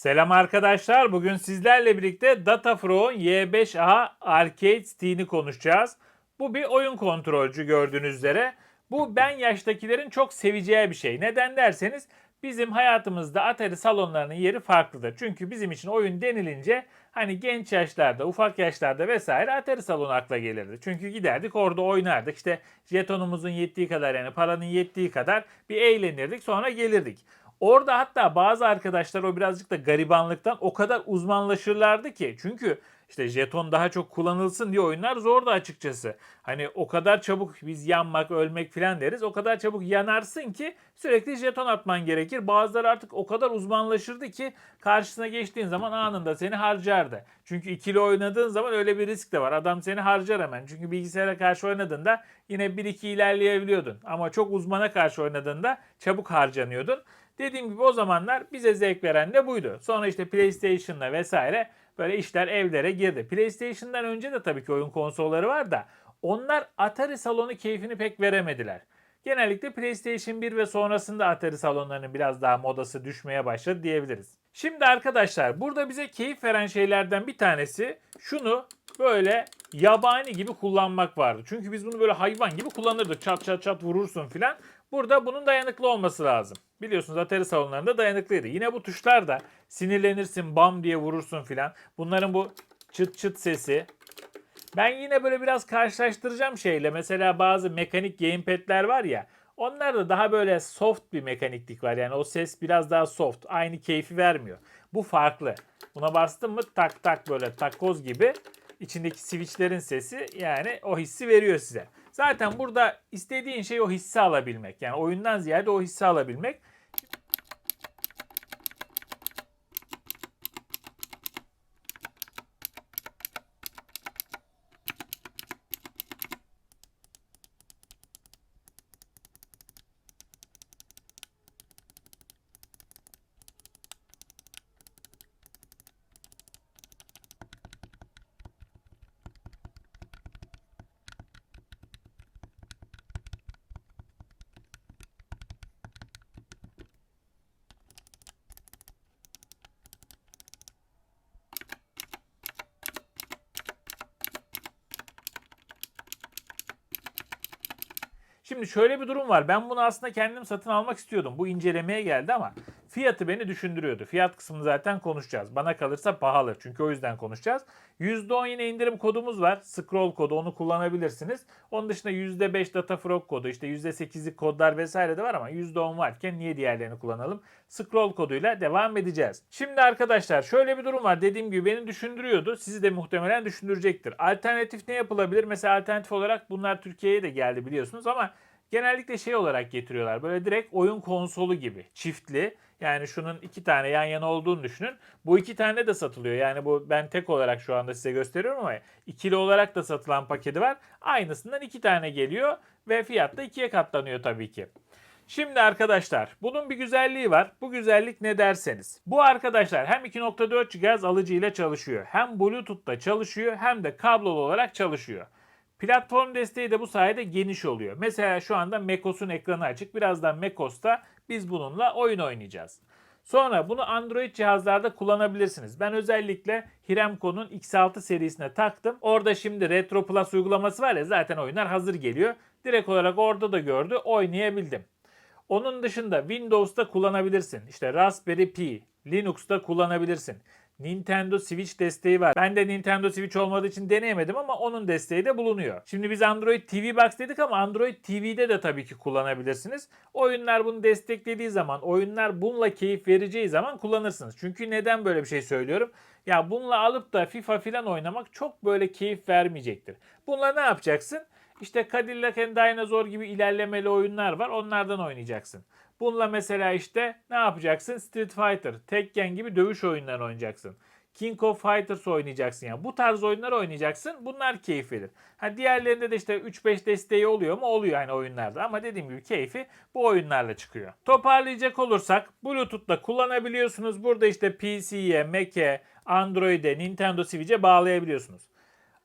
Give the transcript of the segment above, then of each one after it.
Selam arkadaşlar. Bugün sizlerle birlikte Datafrog'un Y5A Arcade Stick'ini konuşacağız. Bu bir oyun kontrolcü gördüğünüz üzere. Bu ben yaştakilerin çok seveceği bir şey. Neden derseniz bizim hayatımızda Atari salonlarının yeri farklıdır. Çünkü bizim için oyun denilince hani genç yaşlarda, ufak yaşlarda vesaire Atari salonu akla gelirdi. Çünkü giderdik orada oynardık. İşte jetonumuzun yettiği kadar yani paranın yettiği kadar bir eğlenirdik sonra gelirdik. Orada hatta bazı arkadaşlar o birazcık da garibanlıktan o kadar uzmanlaşırlardı ki. Çünkü işte jeton daha çok kullanılsın diye oyunlar zordu açıkçası. Hani o kadar çabuk biz yanmak, ölmek falan deriz. O kadar çabuk yanarsın ki sürekli jeton atman gerekir. Bazıları artık o kadar uzmanlaşırdı ki karşısına geçtiğin zaman anında seni harcardı. Çünkü ikili oynadığın zaman öyle bir risk de var. Adam seni harcar hemen. Çünkü bilgisayara karşı oynadığında yine 1-2 ilerleyebiliyordun. Ama çok uzmana karşı oynadığında çabuk harcanıyordun. Dediğim gibi o zamanlar bize zevk veren de buydu. Sonra işte PlayStation'la vesaire böyle işler evlere girdi. PlayStation'dan önce de tabii ki oyun konsolları var da onlar Atari salonu keyfini pek veremediler. Genellikle PlayStation 1 ve sonrasında Atari salonlarının biraz daha modası düşmeye başladı diyebiliriz. Şimdi arkadaşlar burada bize keyif veren şeylerden bir tanesi şunu böyle yabani gibi kullanmak vardı. Çünkü biz bunu böyle hayvan gibi kullanırdık. Çat çat çat vurursun filan. Burada bunun dayanıklı olması lazım. Biliyorsunuz Atari salonlarında dayanıklıydı. Yine bu tuşlar da sinirlenirsin bam diye vurursun filan. Bunların bu çıt çıt sesi. Ben yine böyle biraz karşılaştıracağım şeyle. Mesela bazı mekanik gamepad'ler var ya. Onlarda daha böyle soft bir mekaniklik var. Yani o ses biraz daha soft. Aynı keyfi vermiyor. Bu farklı. Buna bastın mı tak tak böyle takoz gibi içindeki switchlerin sesi yani o hissi veriyor size. Zaten burada istediğin şey o hissi alabilmek. Yani oyundan ziyade o hissi alabilmek. Şimdi şöyle bir durum var. Ben bunu aslında kendim satın almak istiyordum. Bu incelemeye geldi ama fiyatı beni düşündürüyordu. Fiyat kısmını zaten konuşacağız. Bana kalırsa pahalı. Çünkü o yüzden konuşacağız. %10 yine indirim kodumuz var. Scroll kodu onu kullanabilirsiniz. Onun dışında %5 Datafrog kodu, işte %8'lik kodlar vesaire de var ama %10 varken niye diğerlerini kullanalım? Scroll koduyla devam edeceğiz. Şimdi arkadaşlar şöyle bir durum var. Dediğim gibi beni düşündürüyordu. Sizi de muhtemelen düşündürecektir. Alternatif ne yapılabilir? Mesela alternatif olarak bunlar Türkiye'ye de geldi biliyorsunuz ama genellikle şey olarak getiriyorlar. Böyle direkt oyun konsolu gibi. Çiftli. Yani şunun iki tane yan yana olduğunu düşünün. Bu iki tane de satılıyor. Yani bu ben tek olarak şu anda size gösteriyorum ama ikili olarak da satılan paketi var. Aynısından iki tane geliyor ve fiyat da ikiye katlanıyor tabii ki. Şimdi arkadaşlar bunun bir güzelliği var. Bu güzellik ne derseniz. Bu arkadaşlar hem 2.4 GHz alıcı ile çalışıyor. Hem Bluetooth'ta çalışıyor hem de kablolu olarak çalışıyor. Platform desteği de bu sayede geniş oluyor. Mesela şu anda macOS'un ekranı açık. Birazdan macOS'ta biz bununla oyun oynayacağız. Sonra bunu Android cihazlarda kullanabilirsiniz. Ben özellikle Hiremco'nun X6 serisine taktım. Orada şimdi Retro Plus uygulaması var ya zaten oyunlar hazır geliyor. Direkt olarak orada da gördü oynayabildim. Onun dışında Windows'ta kullanabilirsin. İşte Raspberry Pi, Linux'ta kullanabilirsin. Nintendo Switch desteği var. Ben de Nintendo Switch olmadığı için deneyemedim ama onun desteği de bulunuyor. Şimdi biz Android TV Box dedik ama Android TV'de de tabii ki kullanabilirsiniz. Oyunlar bunu desteklediği zaman, oyunlar bununla keyif vereceği zaman kullanırsınız. Çünkü neden böyle bir şey söylüyorum? Ya bununla alıp da FIFA filan oynamak çok böyle keyif vermeyecektir. Bununla ne yapacaksın? İşte Cadillac and Dinosaur gibi ilerlemeli oyunlar var. Onlardan oynayacaksın. Bununla mesela işte ne yapacaksın? Street Fighter, Tekken gibi dövüş oyunları oynayacaksın. King of Fighters oynayacaksın yani. Bu tarz oyunlar oynayacaksın. Bunlar keyif verir. Ha diğerlerinde de işte 3-5 desteği oluyor mu? Oluyor yani oyunlarda. Ama dediğim gibi keyfi bu oyunlarla çıkıyor. Toparlayacak olursak Bluetooth'la kullanabiliyorsunuz. Burada işte PC'ye, Mac'e, Android'e, Nintendo Switch'e bağlayabiliyorsunuz.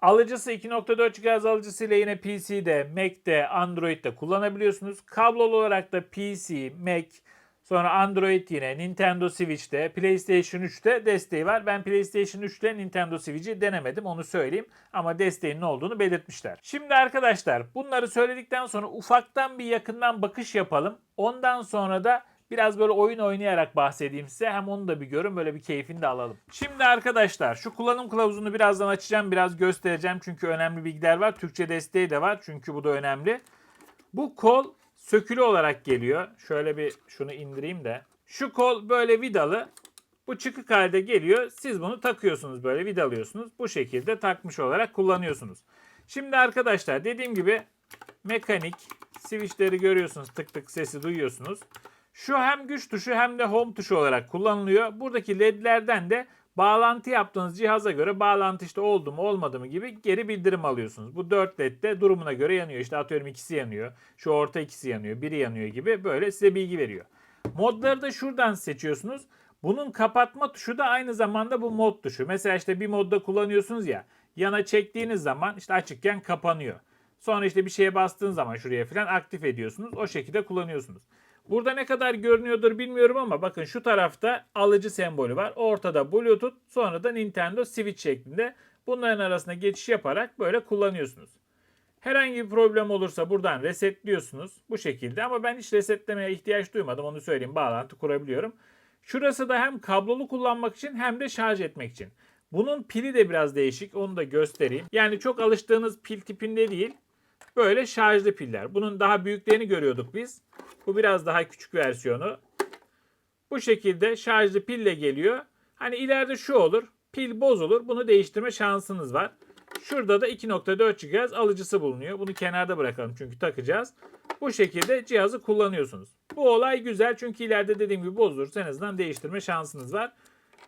Alıcısı 2.4 GHz alıcısıyla yine PC'de, Mac'te, Android'de kullanabiliyorsunuz. Kablolu olarak da PC, Mac, Sonra Android yine, Nintendo Switch'te, PlayStation 3'te desteği var. Ben PlayStation 3'te Nintendo Switch'i denemedim onu söyleyeyim. Ama desteğinin olduğunu belirtmişler. Şimdi arkadaşlar bunları söyledikten sonra ufaktan bir yakından bakış yapalım. Ondan sonra da biraz böyle oyun oynayarak bahsedeyim size. Hem onu da bir görün böyle bir keyfini de alalım. Şimdi arkadaşlar şu kullanım kılavuzunu birazdan açacağım. Biraz göstereceğim çünkü önemli bilgiler var. Türkçe desteği de var çünkü bu da önemli. Bu kol sökülü olarak geliyor. Şöyle bir şunu indireyim de. Şu kol böyle vidalı. Bu çıkık halde geliyor. Siz bunu takıyorsunuz böyle vidalıyorsunuz. Bu şekilde takmış olarak kullanıyorsunuz. Şimdi arkadaşlar dediğim gibi mekanik switchleri görüyorsunuz. Tık tık sesi duyuyorsunuz. Şu hem güç tuşu hem de home tuşu olarak kullanılıyor. Buradaki ledlerden de bağlantı yaptığınız cihaza göre bağlantı işte oldu mu olmadı mı gibi geri bildirim alıyorsunuz. Bu 4 led de durumuna göre yanıyor. İşte atıyorum ikisi yanıyor. Şu orta ikisi yanıyor. Biri yanıyor gibi böyle size bilgi veriyor. Modları da şuradan seçiyorsunuz. Bunun kapatma tuşu da aynı zamanda bu mod tuşu. Mesela işte bir modda kullanıyorsunuz ya. Yana çektiğiniz zaman işte açıkken kapanıyor. Sonra işte bir şeye bastığınız zaman şuraya falan aktif ediyorsunuz. O şekilde kullanıyorsunuz. Burada ne kadar görünüyordur bilmiyorum ama bakın şu tarafta alıcı sembolü var. Ortada Bluetooth sonra da Nintendo Switch şeklinde bunların arasında geçiş yaparak böyle kullanıyorsunuz. Herhangi bir problem olursa buradan resetliyorsunuz bu şekilde ama ben hiç resetlemeye ihtiyaç duymadım onu söyleyeyim bağlantı kurabiliyorum. Şurası da hem kablolu kullanmak için hem de şarj etmek için. Bunun pili de biraz değişik onu da göstereyim. Yani çok alıştığınız pil tipinde değil böyle şarjlı piller. Bunun daha büyüklerini görüyorduk biz. Bu biraz daha küçük versiyonu. Bu şekilde şarjlı pille geliyor. Hani ileride şu olur. Pil bozulur. Bunu değiştirme şansınız var. Şurada da 2.4 GHz alıcısı bulunuyor. Bunu kenarda bırakalım çünkü takacağız. Bu şekilde cihazı kullanıyorsunuz. Bu olay güzel çünkü ileride dediğim gibi bozulursa en azından değiştirme şansınız var.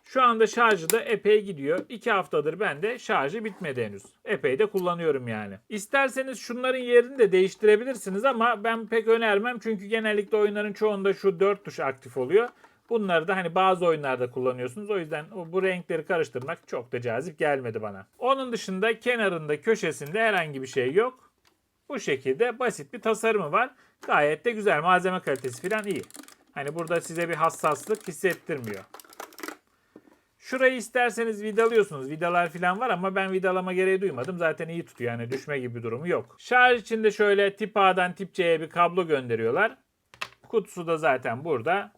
Şu anda şarjı da epey gidiyor. 2 haftadır ben de şarjı bitmedi henüz. Epey de kullanıyorum yani. İsterseniz şunların yerini de değiştirebilirsiniz ama ben pek önermem. Çünkü genellikle oyunların çoğunda şu 4 tuş aktif oluyor. Bunları da hani bazı oyunlarda kullanıyorsunuz. O yüzden bu renkleri karıştırmak çok da cazip gelmedi bana. Onun dışında kenarında köşesinde herhangi bir şey yok. Bu şekilde basit bir tasarımı var. Gayet de güzel. Malzeme kalitesi falan iyi. Hani burada size bir hassaslık hissettirmiyor. Şurayı isterseniz vidalıyorsunuz. Vidalar falan var ama ben vidalama gereği duymadım. Zaten iyi tutuyor yani düşme gibi durumu yok. Şarj içinde şöyle tip A'dan tip C'ye bir kablo gönderiyorlar. Kutusu da zaten burada.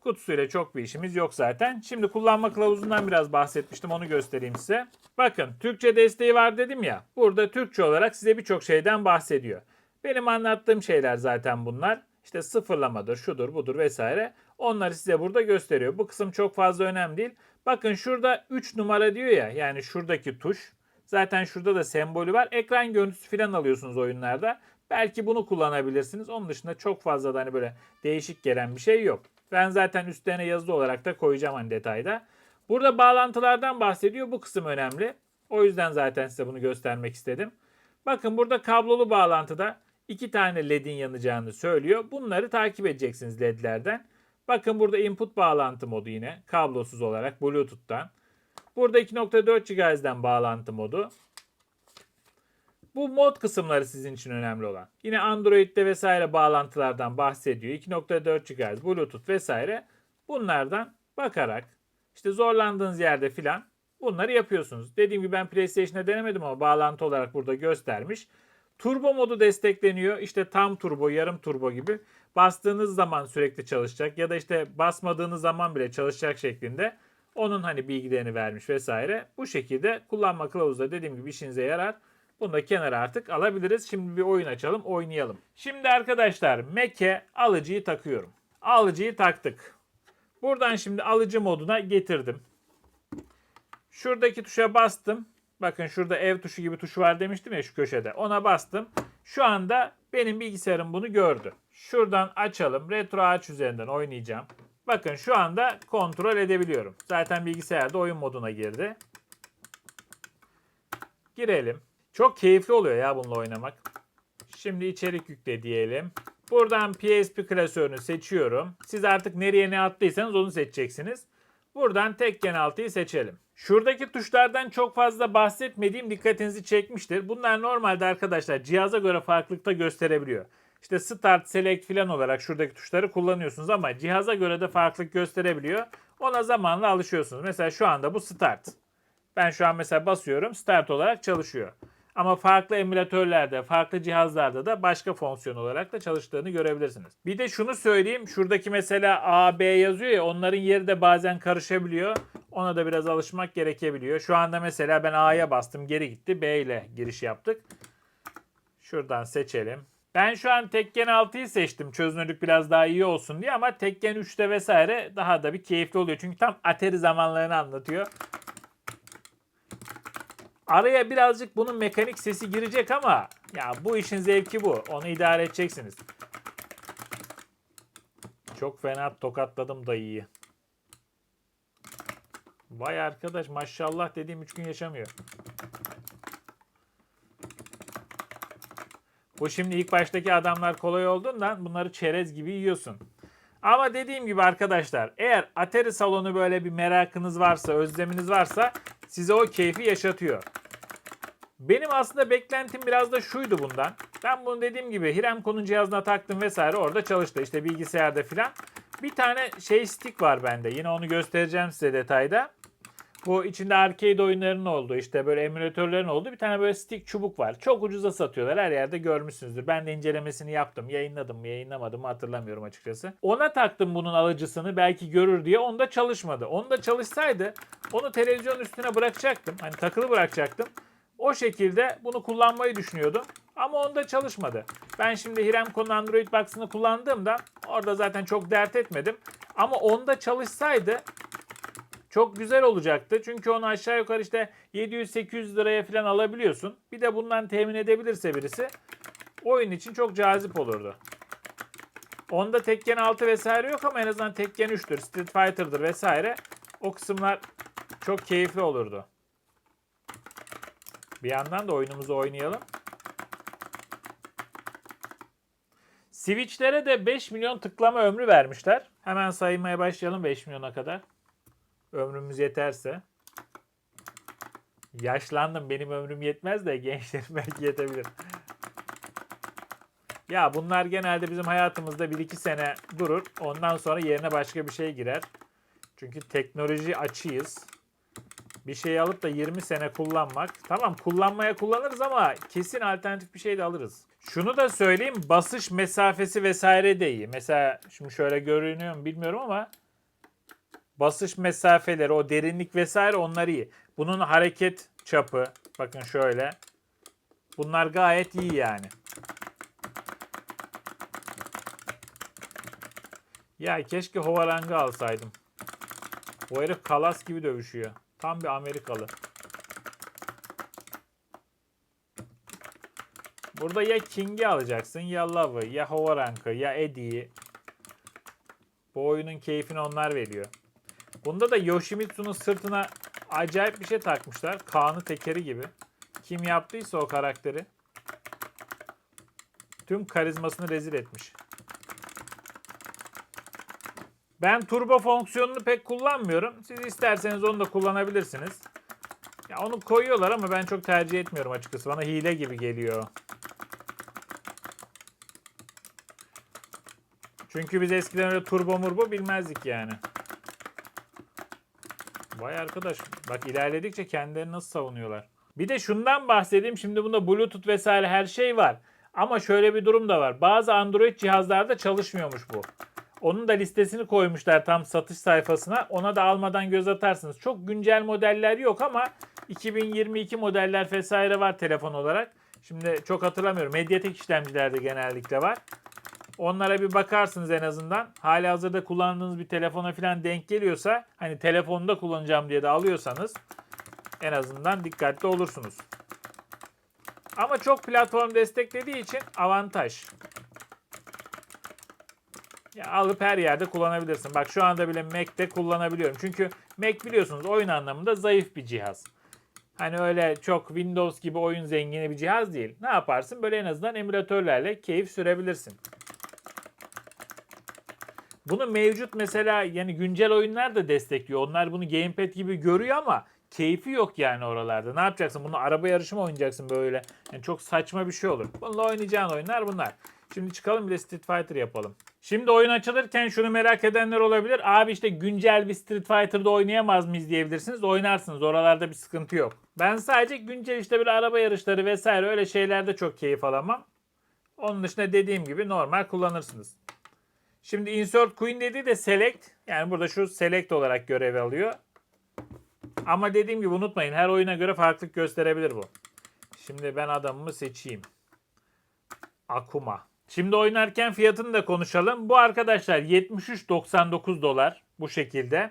Kutusuyla çok bir işimiz yok zaten. Şimdi kullanma kılavuzundan biraz bahsetmiştim. Onu göstereyim size. Bakın Türkçe desteği var dedim ya. Burada Türkçe olarak size birçok şeyden bahsediyor. Benim anlattığım şeyler zaten bunlar. İşte sıfırlamadır, şudur, budur vesaire. Onları size burada gösteriyor. Bu kısım çok fazla önemli değil. Bakın şurada 3 numara diyor ya. Yani şuradaki tuş. Zaten şurada da sembolü var. Ekran görüntüsü falan alıyorsunuz oyunlarda. Belki bunu kullanabilirsiniz. Onun dışında çok fazla da hani böyle değişik gelen bir şey yok. Ben zaten üstlerine yazılı olarak da koyacağım hani detayda. Burada bağlantılardan bahsediyor. Bu kısım önemli. O yüzden zaten size bunu göstermek istedim. Bakın burada kablolu bağlantıda iki tane ledin yanacağını söylüyor. Bunları takip edeceksiniz ledlerden. Bakın burada input bağlantı modu yine kablosuz olarak Bluetooth'tan. Burada 2.4 GHz'den bağlantı modu. Bu mod kısımları sizin için önemli olan. Yine Android'de vesaire bağlantılardan bahsediyor. 2.4 GHz, Bluetooth vesaire. Bunlardan bakarak işte zorlandığınız yerde filan bunları yapıyorsunuz. Dediğim gibi ben PlayStation'da denemedim ama bağlantı olarak burada göstermiş. Turbo modu destekleniyor. İşte tam turbo, yarım turbo gibi. Bastığınız zaman sürekli çalışacak ya da işte basmadığınız zaman bile çalışacak şeklinde. Onun hani bilgilerini vermiş vesaire. Bu şekilde kullanma kılavuzda dediğim gibi işinize yarar. Bunu da kenara artık alabiliriz. Şimdi bir oyun açalım, oynayalım. Şimdi arkadaşlar Mac'e alıcıyı takıyorum. Alıcıyı taktık. Buradan şimdi alıcı moduna getirdim. Şuradaki tuşa bastım. Bakın şurada ev tuşu gibi tuşu var demiştim ya şu köşede. Ona bastım. Şu anda benim bilgisayarım bunu gördü. Şuradan açalım. Retro ağaç üzerinden oynayacağım. Bakın şu anda kontrol edebiliyorum. Zaten bilgisayarda oyun moduna girdi. Girelim. Çok keyifli oluyor ya bununla oynamak. Şimdi içerik yükle diyelim. Buradan PSP klasörünü seçiyorum. Siz artık nereye ne attıysanız onu seçeceksiniz. Buradan tek gen altıyı seçelim. Şuradaki tuşlardan çok fazla bahsetmediğim dikkatinizi çekmiştir. Bunlar normalde arkadaşlar cihaza göre farklılıkta gösterebiliyor. işte start, select falan olarak şuradaki tuşları kullanıyorsunuz ama cihaza göre de farklılık gösterebiliyor. Ona zamanla alışıyorsunuz. Mesela şu anda bu start. Ben şu an mesela basıyorum start olarak çalışıyor. Ama farklı emülatörlerde, farklı cihazlarda da başka fonksiyon olarak da çalıştığını görebilirsiniz. Bir de şunu söyleyeyim. Şuradaki mesela A, B yazıyor ya onların yeri de bazen karışabiliyor. Ona da biraz alışmak gerekebiliyor. Şu anda mesela ben A'ya bastım geri gitti. B ile giriş yaptık. Şuradan seçelim. Ben şu an Tekken 6'yı seçtim çözünürlük biraz daha iyi olsun diye ama Tekken 3'te vesaire daha da bir keyifli oluyor. Çünkü tam Atari zamanlarını anlatıyor. Araya birazcık bunun mekanik sesi girecek ama ya bu işin zevki bu. Onu idare edeceksiniz. Çok fena tokatladım dayıyı. Vay arkadaş maşallah dediğim 3 gün yaşamıyor. Bu şimdi ilk baştaki adamlar kolay olduğundan bunları çerez gibi yiyorsun. Ama dediğim gibi arkadaşlar eğer Atari salonu böyle bir merakınız varsa, özleminiz varsa size o keyfi yaşatıyor. Benim aslında beklentim biraz da şuydu bundan. Ben bunu dediğim gibi Hiremco'nun cihazına taktım vesaire orada çalıştı. İşte bilgisayarda filan. Bir tane şey stick var bende. Yine onu göstereceğim size detayda. Bu içinde arcade oyunlarının olduğu işte böyle emülatörlerin olduğu bir tane böyle stick çubuk var. Çok ucuza satıyorlar. Her yerde görmüşsünüzdür. Ben de incelemesini yaptım. Yayınladım mı yayınlamadım mı hatırlamıyorum açıkçası. Ona taktım bunun alıcısını belki görür diye. Onda çalışmadı. Onda çalışsaydı onu televizyon üstüne bırakacaktım. Hani takılı bırakacaktım. O şekilde bunu kullanmayı düşünüyordum. Ama onda çalışmadı. Ben şimdi Hiremco'nun Android Box'ını kullandığımda orada zaten çok dert etmedim. Ama onda çalışsaydı çok güzel olacaktı. Çünkü onu aşağı yukarı işte 700-800 liraya falan alabiliyorsun. Bir de bundan temin edebilirse birisi oyun için çok cazip olurdu. Onda Tekken 6 vesaire yok ama en azından Tekken 3'tür, Street Fighter'dır vesaire. O kısımlar çok keyifli olurdu. Bir yandan da oyunumuzu oynayalım. Switch'lere de 5 milyon tıklama ömrü vermişler. Hemen saymaya başlayalım 5 milyona kadar. Ömrümüz yeterse. Yaşlandım benim ömrüm yetmez de gençlerim belki yetebilir. Ya bunlar genelde bizim hayatımızda 1-2 sene durur. Ondan sonra yerine başka bir şey girer. Çünkü teknoloji açıyız. Bir şeyi alıp da 20 sene kullanmak. Tamam kullanmaya kullanırız ama kesin alternatif bir şey de alırız. Şunu da söyleyeyim basış mesafesi vesaire de iyi. Mesela şimdi şöyle görünüyor mu bilmiyorum ama basış mesafeleri, o derinlik vesaire onlar iyi. Bunun hareket çapı bakın şöyle. Bunlar gayet iyi yani. Ya keşke Hovarang'ı alsaydım. O herif kalas gibi dövüşüyor. Tam bir Amerikalı. Burada ya King'i alacaksın ya Love'ı ya Hovarang'ı ya Eddie'yi. Bu oyunun keyfini onlar veriyor. Bunda da Yoshimitsu'nun sırtına acayip bir şey takmışlar. Kaan'ı tekeri gibi. Kim yaptıysa o karakteri. Tüm karizmasını rezil etmiş. Ben turbo fonksiyonunu pek kullanmıyorum. Siz isterseniz onu da kullanabilirsiniz. Ya onu koyuyorlar ama ben çok tercih etmiyorum açıkçası. Bana hile gibi geliyor. Çünkü biz eskiden öyle turbo murbo bilmezdik yani. Vay arkadaş bak ilerledikçe kendilerini nasıl savunuyorlar. Bir de şundan bahsedeyim. Şimdi bunda Bluetooth vesaire her şey var. Ama şöyle bir durum da var. Bazı Android cihazlarda çalışmıyormuş bu. Onun da listesini koymuşlar tam satış sayfasına. Ona da almadan göz atarsınız. Çok güncel modeller yok ama 2022 modeller vesaire var telefon olarak. Şimdi çok hatırlamıyorum. Mediatek işlemcilerde genellikle var. Onlara bir bakarsınız en azından. Hali hazırda kullandığınız bir telefona falan denk geliyorsa hani telefonda kullanacağım diye de alıyorsanız en azından dikkatli olursunuz. Ama çok platform desteklediği için avantaj. Ya alıp her yerde kullanabilirsin. Bak şu anda bile Mac'te kullanabiliyorum. Çünkü Mac biliyorsunuz oyun anlamında zayıf bir cihaz. Hani öyle çok Windows gibi oyun zengini bir cihaz değil. Ne yaparsın? Böyle en azından emülatörlerle keyif sürebilirsin. Bunu mevcut mesela yani güncel oyunlar da destekliyor. Onlar bunu gamepad gibi görüyor ama keyfi yok yani oralarda. Ne yapacaksın? Bunu araba yarışı mı oynayacaksın böyle? Yani çok saçma bir şey olur. Bununla oynayacağın oyunlar bunlar. Şimdi çıkalım bir de Street Fighter yapalım. Şimdi oyun açılırken şunu merak edenler olabilir. Abi işte güncel bir Street Fighter'da oynayamaz mıyız diyebilirsiniz. Oynarsınız. Oralarda bir sıkıntı yok. Ben sadece güncel işte bir araba yarışları vesaire öyle şeylerde çok keyif alamam. Onun dışında dediğim gibi normal kullanırsınız. Şimdi insert queen dediği de select. Yani burada şu select olarak görev alıyor. Ama dediğim gibi unutmayın her oyuna göre farklılık gösterebilir bu. Şimdi ben adamımı seçeyim. Akuma. Şimdi oynarken fiyatını da konuşalım. Bu arkadaşlar 73.99 dolar bu şekilde.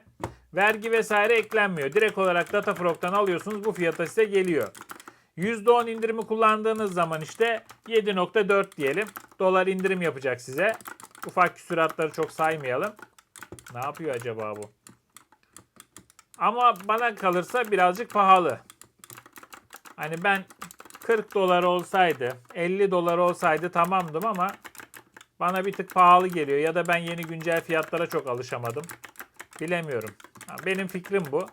Vergi vesaire eklenmiyor. Direkt olarak Datafrog'dan alıyorsunuz. Bu fiyata size geliyor. %10 indirimi kullandığınız zaman işte 7.4 diyelim. Dolar indirim yapacak size. Ufak küsuratları çok saymayalım. Ne yapıyor acaba bu? Ama bana kalırsa birazcık pahalı. Hani ben 40 dolar olsaydı, 50 dolar olsaydı tamamdım ama bana bir tık pahalı geliyor. Ya da ben yeni güncel fiyatlara çok alışamadım. Bilemiyorum. Benim fikrim bu.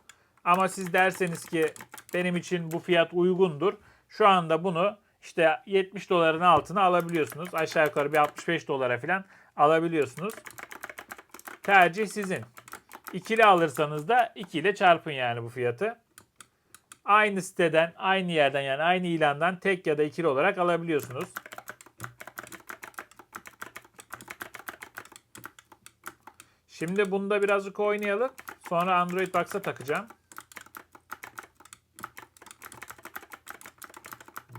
Ama siz derseniz ki benim için bu fiyat uygundur. Şu anda bunu işte 70 doların altına alabiliyorsunuz. Aşağı yukarı bir 65 dolara falan alabiliyorsunuz. Tercih sizin. İkili alırsanız da 2 ile çarpın yani bu fiyatı. Aynı siteden, aynı yerden yani aynı ilandan tek ya da ikili olarak alabiliyorsunuz. Şimdi bunda birazcık oynayalım. Sonra Android Box'a takacağım.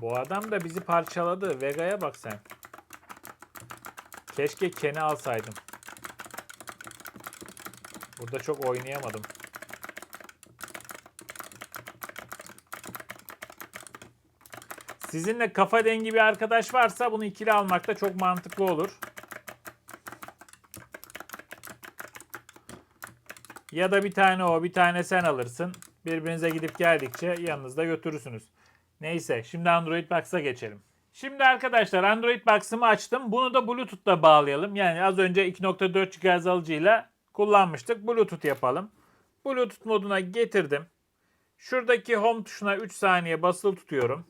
Bu adam da bizi parçaladı. Vega'ya bak sen. Keşke Ken'i alsaydım. Burada çok oynayamadım. Sizinle kafa dengi bir arkadaş varsa bunu ikili almakta çok mantıklı olur. Ya da bir tane o, bir tane sen alırsın. Birbirinize gidip geldikçe yanınızda götürürsünüz. Neyse, şimdi Android Box'a geçelim. Şimdi arkadaşlar Android Box'ımı açtım. Bunu da Bluetooth'la bağlayalım. Yani az önce 2.4 GHz alıcıyla kullanmıştık. Bluetooth yapalım. Bluetooth moduna getirdim. Şuradaki home tuşuna 3 saniye basılı tutuyorum.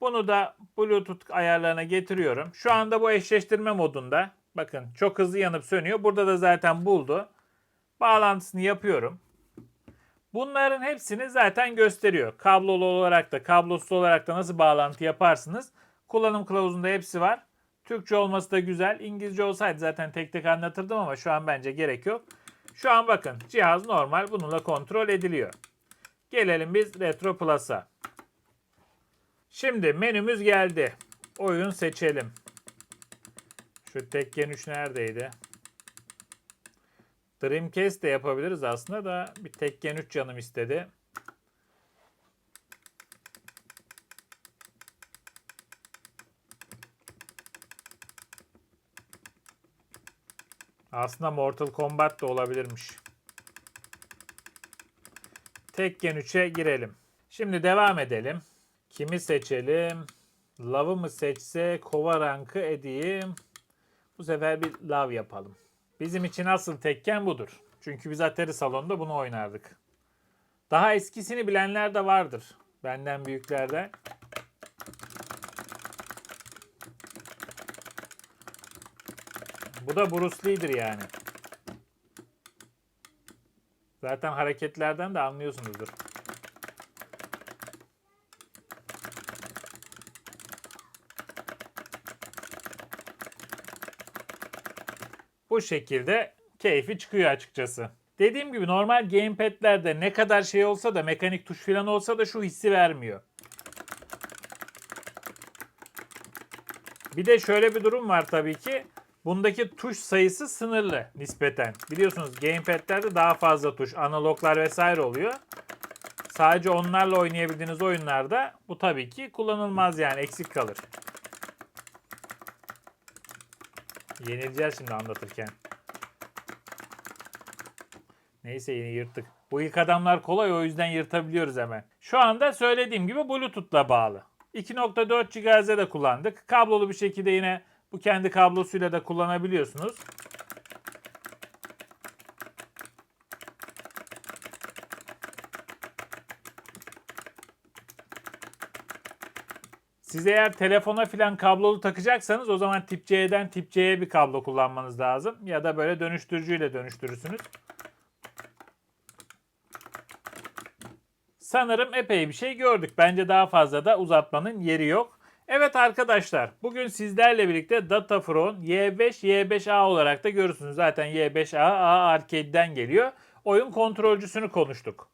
Bunu da Bluetooth ayarlarına getiriyorum. Şu anda bu eşleştirme modunda. Bakın çok hızlı yanıp sönüyor. Burada da zaten buldu. Bağlantısını yapıyorum. Bunların hepsini zaten gösteriyor. Kablolu olarak da kablosuz olarak da nasıl bağlantı yaparsınız. Kullanım kılavuzunda hepsi var. Türkçe olması da güzel. İngilizce olsaydı zaten tek tek anlatırdım ama şu an bence gerek yok. Şu an bakın cihaz normal bununla kontrol ediliyor. Gelelim biz Retro Plus'a. Şimdi menümüz geldi. Oyun seçelim. Şu Tekken 3 neredeydi? Dreamcast de yapabiliriz aslında da bir Tekken 3 canım istedi. Aslında Mortal Kombat da olabilirmiş. Tekken 3'e girelim. Şimdi devam edelim. Kimi seçelim? Love'ı mı seçse kova rankı edeyim. Bu sefer bir love yapalım. Bizim için asıl tekken budur. Çünkü biz Atari salonunda bunu oynardık. Daha eskisini bilenler de vardır. Benden büyüklerde. Bu da Bruce Lee'dir yani. Zaten hareketlerden de anlıyorsunuzdur. Bu şekilde keyfi çıkıyor açıkçası. Dediğim gibi normal gamepad'lerde ne kadar şey olsa da mekanik tuş falan olsa da şu hissi vermiyor. Bir de şöyle bir durum var tabii ki. Bundaki tuş sayısı sınırlı nispeten. Biliyorsunuz gamepad'lerde daha fazla tuş, analoglar vesaire oluyor. Sadece onlarla oynayabildiğiniz oyunlarda bu tabii ki kullanılmaz yani eksik kalır. Yenileceğiz şimdi anlatırken. Neyse yine yırttık. Bu ilk adamlar kolay o yüzden yırtabiliyoruz hemen. Şu anda söylediğim gibi Bluetooth'la bağlı. 2.4 GHz'de de kullandık. Kablolu bir şekilde yine bu kendi kablosuyla da kullanabiliyorsunuz. Siz eğer telefona filan kablolu takacaksanız o zaman tip C'den tip C'ye bir kablo kullanmanız lazım. Ya da böyle dönüştürücüyle dönüştürürsünüz. Sanırım epey bir şey gördük. Bence daha fazla da uzatmanın yeri yok. Evet arkadaşlar bugün sizlerle birlikte Datafron Y5 Y5A olarak da görürsünüz. Zaten Y5A A Arcade'den geliyor. Oyun kontrolcüsünü konuştuk.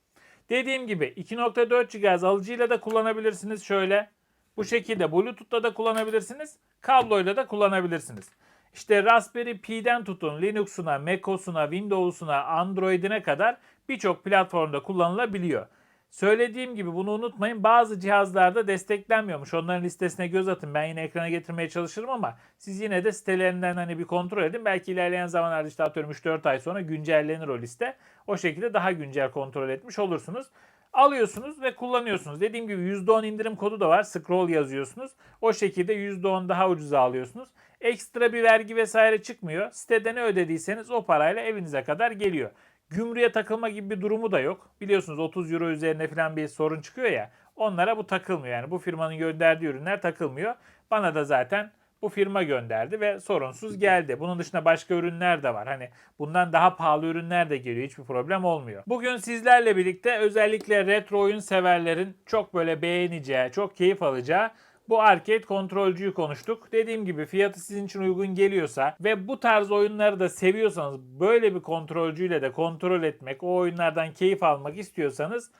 Dediğim gibi 2.4 GHz alıcıyla da kullanabilirsiniz şöyle. Bu şekilde Bluetooth'la da kullanabilirsiniz. Kabloyla da kullanabilirsiniz. İşte Raspberry Pi'den tutun Linux'una, macOS'una, Windows'una, Android'ine kadar birçok platformda kullanılabiliyor. Söylediğim gibi bunu unutmayın. Bazı cihazlarda desteklenmiyormuş. Onların listesine göz atın. Ben yine ekrana getirmeye çalışırım ama siz yine de sitelerinden hani bir kontrol edin. Belki ilerleyen zamanlarda işte atıyorum 3-4 ay sonra güncellenir o liste. O şekilde daha güncel kontrol etmiş olursunuz. Alıyorsunuz ve kullanıyorsunuz. Dediğim gibi %10 indirim kodu da var. Scroll yazıyorsunuz. O şekilde %10 daha ucuza alıyorsunuz. Ekstra bir vergi vesaire çıkmıyor. Sitede ne ödediyseniz o parayla evinize kadar geliyor. Gümrüğe takılma gibi bir durumu da yok. Biliyorsunuz 30 euro üzerine falan bir sorun çıkıyor ya. Onlara bu takılmıyor. Yani bu firmanın gönderdiği ürünler takılmıyor. Bana da zaten bu firma gönderdi ve sorunsuz geldi. Bunun dışında başka ürünler de var. Hani bundan daha pahalı ürünler de geliyor. Hiçbir problem olmuyor. Bugün sizlerle birlikte özellikle retro oyun severlerin çok böyle beğeneceği, çok keyif alacağı bu arcade kontrolcüyü konuştuk. Dediğim gibi fiyatı sizin için uygun geliyorsa ve bu tarz oyunları da seviyorsanız böyle bir kontrolcüyle de kontrol etmek, o oyunlardan keyif almak istiyorsanız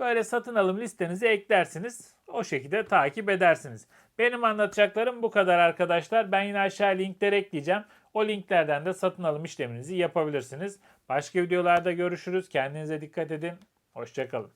böyle satın alım listenize eklersiniz. O şekilde takip edersiniz. Benim anlatacaklarım bu kadar arkadaşlar. Ben yine aşağı linkler ekleyeceğim. O linklerden de satın alım işleminizi yapabilirsiniz. Başka videolarda görüşürüz. Kendinize dikkat edin. Hoşçakalın.